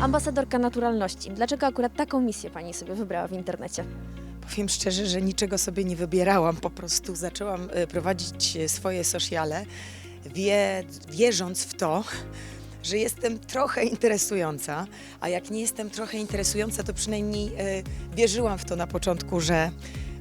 Ambasadorka naturalności. Dlaczego akurat taką misję Pani sobie wybrała w internecie? Powiem szczerze, że niczego sobie nie wybierałam. Po prostu zaczęłam e, prowadzić e, swoje sociale, wie, wierząc w to, że jestem trochę interesująca. A jak nie jestem trochę interesująca, to przynajmniej e, wierzyłam w to na początku, że,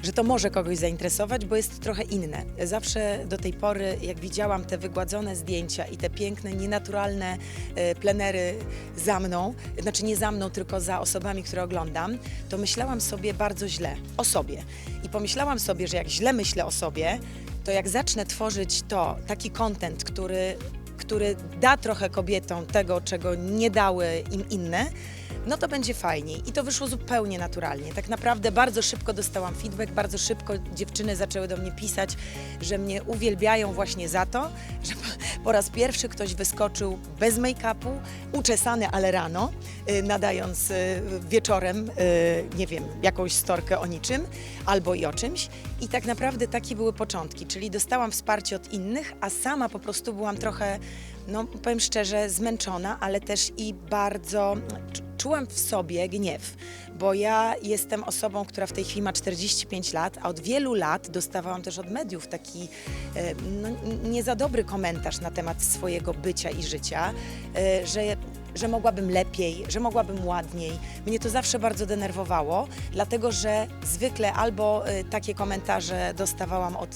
że to może kogoś zainteresować, bo jest trochę inne. Zawsze do tej pory, jak widziałam te wygładzone zdjęcia i te piękne, nienaturalne e, plenery za mną, znaczy nie za mną, tylko za osobami, które oglądam, to myślałam sobie bardzo źle o sobie. I pomyślałam sobie, że jak źle myślę o sobie, to jak zacznę tworzyć to, taki content, który, który da trochę kobietom tego, czego nie dały im inne, no to będzie fajniej. I to wyszło zupełnie naturalnie. Tak naprawdę bardzo szybko dostałam feedback, bardzo szybko dziewczyny zaczęły do mnie pisać, że mnie uwielbiają właśnie za to, że po- raz pierwszy ktoś wyskoczył bez make-upu, uczesany, ale rano, y, nadając y, wieczorem, y, nie wiem, jakąś storkę o niczym albo i o czymś. I tak naprawdę takie były początki, czyli dostałam wsparcie od innych, a sama po prostu byłam trochę, no powiem szczerze, zmęczona, ale też i bardzo czu- czułam w sobie gniew, bo ja jestem osobą, która w tej chwili ma 45 lat, a od wielu lat dostawałam też od mediów taki e, no, nie za dobry komentarz na temat swojego bycia i życia, e, że że mogłabym lepiej, że mogłabym ładniej. Mnie to zawsze bardzo denerwowało, dlatego że zwykle albo y, takie komentarze dostawałam od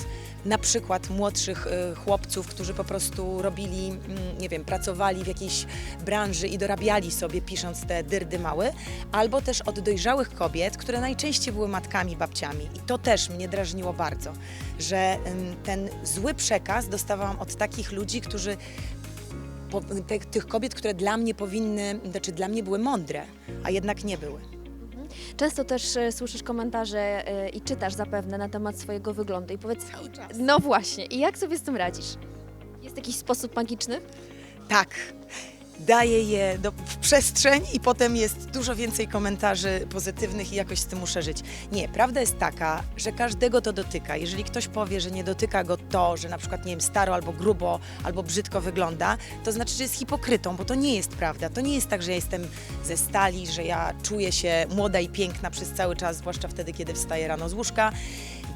na przykład młodszych y, chłopców, którzy po prostu robili, mm, nie wiem, pracowali w jakiejś branży i dorabiali sobie pisząc te dyrdy małe, albo też od dojrzałych kobiet, które najczęściej były matkami, babciami. I to też mnie drażniło bardzo, że ten zły przekaz dostawałam od takich ludzi, którzy po, te, tych kobiet, które dla mnie powinny, znaczy dla mnie były mądre, a jednak nie były. Często też e, słyszysz komentarze e, i czytasz zapewne na temat swojego wyglądu i powiedz, Cały czas. no właśnie, i jak sobie z tym radzisz? Jest jakiś sposób magiczny? Tak. Daję je do, w przestrzeń i potem jest dużo więcej komentarzy pozytywnych i jakoś z tym muszę żyć. Nie, prawda jest taka, że każdego to dotyka. Jeżeli ktoś powie, że nie dotyka go to, że na przykład, nie wiem, staro albo grubo, albo brzydko wygląda, to znaczy, że jest hipokrytą, bo to nie jest prawda. To nie jest tak, że ja jestem ze stali, że ja czuję się młoda i piękna przez cały czas, zwłaszcza wtedy, kiedy wstaję rano z łóżka.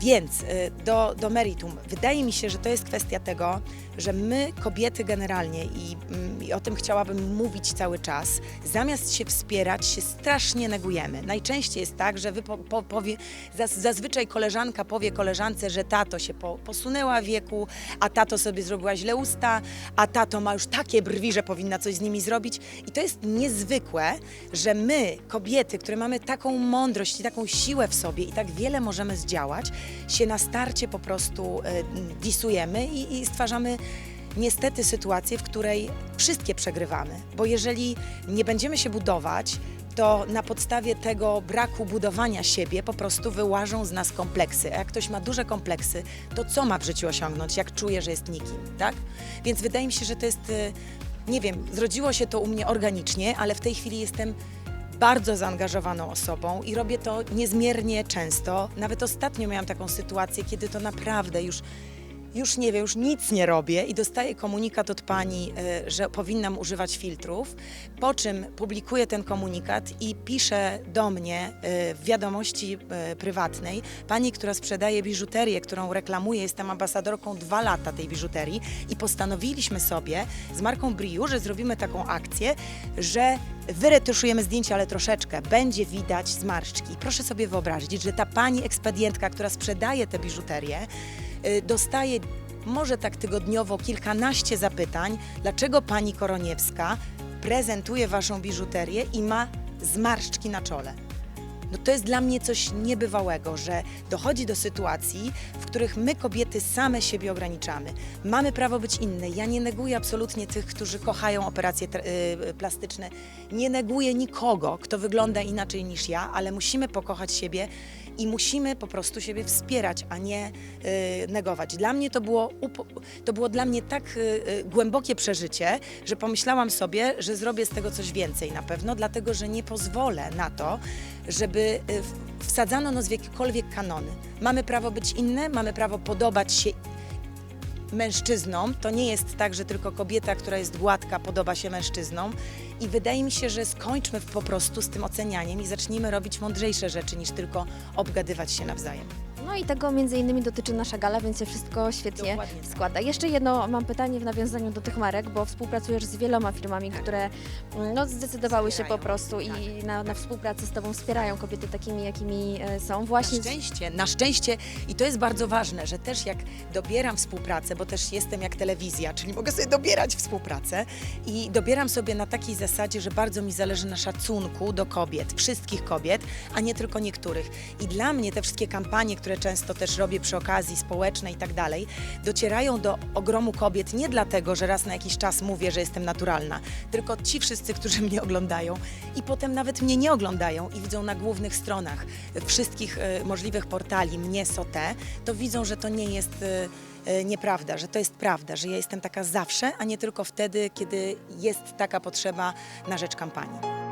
Więc y, do, do meritum. Wydaje mi się, że to jest kwestia tego, że my, kobiety generalnie, i, mm, i o tym chciałabym mówić cały czas, zamiast się wspierać, się strasznie negujemy. Najczęściej jest tak, że wy po, po, powie, zaz, zazwyczaj koleżanka powie koleżance, że tato się po, posunęła wieku, a tato sobie zrobiła źle usta, a tato ma już takie brwi, że powinna coś z nimi zrobić. I to jest niezwykłe, że my, kobiety, które mamy taką mądrość i taką siłę w sobie i tak wiele możemy zdziałać, się na starcie po prostu e, disujemy i, i stwarzamy niestety sytuację, w której wszystkie przegrywamy. Bo jeżeli nie będziemy się budować, to na podstawie tego braku budowania siebie po prostu wyłażą z nas kompleksy. A jak ktoś ma duże kompleksy, to co ma w życiu osiągnąć, jak czuje, że jest nikim, tak? Więc wydaje mi się, że to jest, e, nie wiem, zrodziło się to u mnie organicznie, ale w tej chwili jestem bardzo zaangażowaną osobą i robię to niezmiernie często. Nawet ostatnio miałam taką sytuację, kiedy to naprawdę już, już nie wiem, już nic nie robię i dostaję komunikat od pani, e, że powinnam używać filtrów, po czym publikuję ten komunikat i piszę do mnie e, w wiadomości e, prywatnej pani, która sprzedaje biżuterię, którą reklamuję, jestem ambasadorką dwa lata tej biżuterii i postanowiliśmy sobie z marką Briu, że zrobimy taką akcję, że wyretuszujemy zdjęcie, ale troszeczkę, będzie widać zmarszczki. Proszę sobie wyobrazić, że ta pani ekspedientka, która sprzedaje tę biżuterię, y, dostaje może tak tygodniowo kilkanaście zapytań, dlaczego pani Koroniewska prezentuje waszą biżuterię i ma zmarszczki na czole. No to jest dla mnie coś niebywałego, że dochodzi do sytuacji, w których my kobiety same siebie ograniczamy. Mamy prawo być inne. Ja nie neguję absolutnie tych, którzy kochają operacje tra- y, plastyczne. Nie neguję nikogo, kto wygląda inaczej niż ja, ale musimy pokochać siebie i musimy po prostu siebie wspierać, a nie y, negować. Dla mnie to było, to było dla mnie tak y, y, głębokie przeżycie, że pomyślałam sobie, że zrobię z tego coś więcej na pewno, dlatego że nie pozwolę na to, żeby y, wsadzano nas w jakiekolwiek kanony. Mamy prawo być inne, mamy prawo podobać się mężczyznom. To nie jest tak, że tylko kobieta, która jest gładka, podoba się mężczyznom. I wydaje mi się, że skończmy po prostu z tym ocenianiem i zacznijmy robić mądrzejsze rzeczy niż tylko obgadywać się nawzajem. No i tego między innymi dotyczy nasza gala, więc się wszystko świetnie Dokładnie tak. składa. Jeszcze jedno mam pytanie w nawiązaniu do tych marek, bo współpracujesz z wieloma firmami, które mm, no, zdecydowały się po Wspierają, prostu tak. i na, na współpracę z Tobą wspierają kobiety takimi, jakimi e, są. Właśnie Na szczęście, na szczęście i to jest bardzo ważne, że też jak dobieram współpracę, bo też jestem jak telewizja, czyli mogę sobie dobierać współpracę i dobieram sobie na takiej zasadzie, że bardzo mi zależy na szacunku do kobiet, wszystkich kobiet, a nie tylko niektórych. I dla mnie te wszystkie kampanie, które często też robię przy okazji społecznej i tak dalej, docierają do ogromu kobiet nie dlatego, że raz na jakiś czas mówię, że jestem naturalna, tylko ci wszyscy, którzy mnie oglądają i potem nawet mnie nie oglądają i widzą na głównych stronach wszystkich e, możliwych portali mnie Sote, to widzą, że to nie jest e, e, nieprawda, że to jest prawda, że ja jestem taka zawsze, a nie tylko wtedy, kiedy jest taka potrzeba na rzecz kampanii.